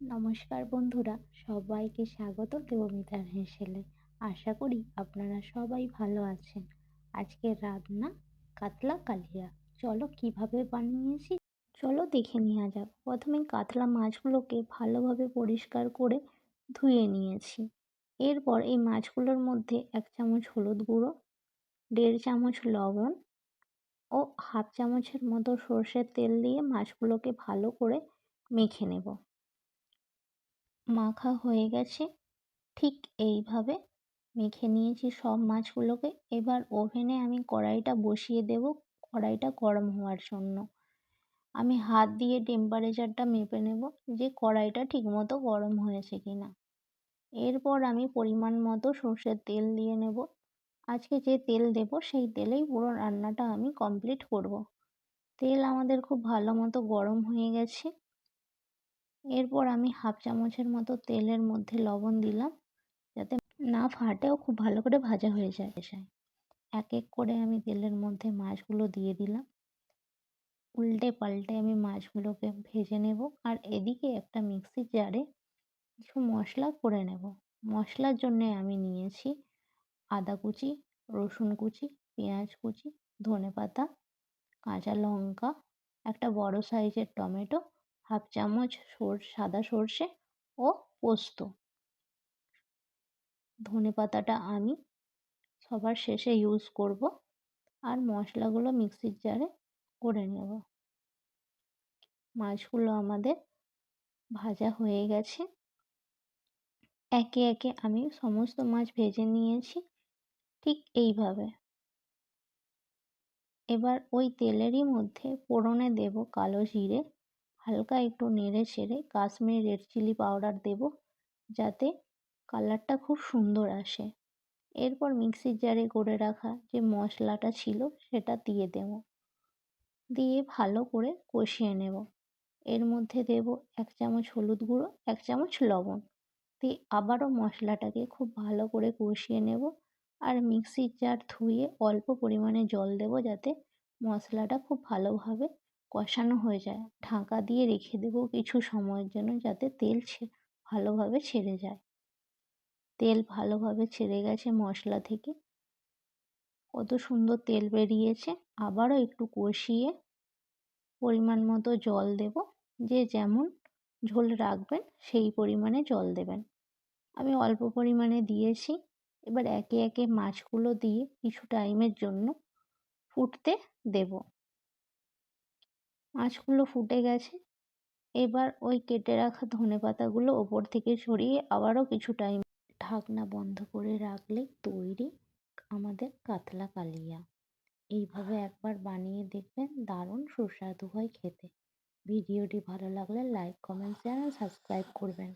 নমস্কার বন্ধুরা, সবাইকে স্বাগত দেবমিতার হেসেলে। আশা করি আপনারা সবাই ভালো আছেন। আজকে রান্না কাতলা কালিয়া। চলো কীভাবে বানিয়েছি? চলো দেখে নেওয়া যাক। প্রথমে কাতলা মাছগুলোকে ভালোভাবে পরিষ্কার করে ধুয়ে নিয়েছি। এরপর এই মাছগুলোর মধ্যে এক চামচ হলুদ গুঁড়ো, দেড় চামচ লবণ ও হাফ চামচের মতো সর্ষের তেল দিয়ে মাছগুলোকে ভালো করে মেখে নেব। মাখা হয়ে গেছে। ঠিক এইভাবে মেখে নিয়েছি সব মাছগুলোকে। এবার ওভেনে আমি কড়াইটা বসিয়ে দেব। কড়াইটা গরম হওয়ার জন্য। আমি হাত দিয়ে টেম্পারেচারটা মেপে নেব যে কড়াইটা ঠিকমতো গরম হয়েছে কি না এরপর আমি পরিমাণ মতো সর্ষের তেল দিয়ে নেব। আজকে যে তেল দেব সেই তেলেই পুরো রান্নাটা আমি কমপ্লিট করব। তেল আমাদের খুব ভালো মতো গরম হয়ে গেছে। এরপর আমি হাফ চামচের মতো তেলের মধ্যে লবণ দিলাম যাতে না ফাটেও খুব ভালো করে ভাজা হয়ে যায়। এক এক করে আমি তেলের মধ্যে মাছগুলো দিয়ে দিলাম। উল্টে পাল্টে আমি মাছগুলোকে ভেজে নেব আর এদিকে একটা মিক্সির জারে কিছু মশলা করে নেব। মশলার জন্যে আমি নিয়েছি আদা কুচি, রসুন কুচি, পেঁয়াজ কুচি ধনে পাতা কাঁচা লঙ্কা, একটা বড় সাইজের টমেটো হাফ চামচ সাদা সর্ষে ও পোস্ত। ধনে পাতাটা আমি সবার শেষে ইউজ করব আর মশলাগুলো মিক্সির জারে করে নেব। মাছগুলো আমাদের ভাজা হয়ে গেছে। একে একে আমি সমস্ত মাছ ভেজে নিয়েছি ঠিক এইভাবে। এবার ওই তেলেরই মধ্যে ফোড়নে দেব কালো জিরে হালকা একটু নেড়ে ছেড়ে কাশ্মীরি রেড চিলি পাউডার দেব, যাতে কালারটা খুব সুন্দর আসে। এরপর মিক্সির জারে করে রাখা যে মশলাটা ছিল সেটা দিয়ে দেব। দিয়ে ভালো করে কষিয়ে নেব। এর মধ্যে দেব এক চামচ হলুদ গুঁড়ো, এক চামচ লবণ। দিয়ে আবারও মশলাটাকে খুব ভালো করে কষিয়ে নেব আর মিক্সির জার ধুয়ে অল্প পরিমাণে জল দেব যাতে মশলাটা খুব ভালোভাবে কষানো হয়ে যায়। ঢাকা দিয়ে রেখে দেবো কিছু সময়ের জন্য যাতে তেল ভালোভাবে ছেড়ে যায়। তেল ভালোভাবে ছেড়ে গেছে মশলা থেকে। কত সুন্দর তেল বেরিয়েছে। আবারও একটু কষিয়ে পরিমাণ মতো জল দেব। যে যেমন ঝোল রাখবেন সেই পরিমাণে জল দেবেন। আমি অল্প পরিমাণে দিয়েছি। এবার একে একে মাছগুলো দিয়ে কিছু টাইমের জন্য ফুটতে দেব। মাছগুলো ফুটে গেছে। এবার ওই কেটে রাখা ধনে পাতাগুলো ওপর থেকে সরিয়ে আবারও কিছু টাইম ঢাকনা বন্ধ করে রাখলে তৈরি আমাদের কাতলা কালিয়া। এইভাবে একবার বানিয়ে দেখবেন দারুণ সুস্বাদু হয় খেতে। ভিডিওটি ভালো লাগলে লাইক কমেন্ট শেয়ার সাবস্ক্রাইব করবেন।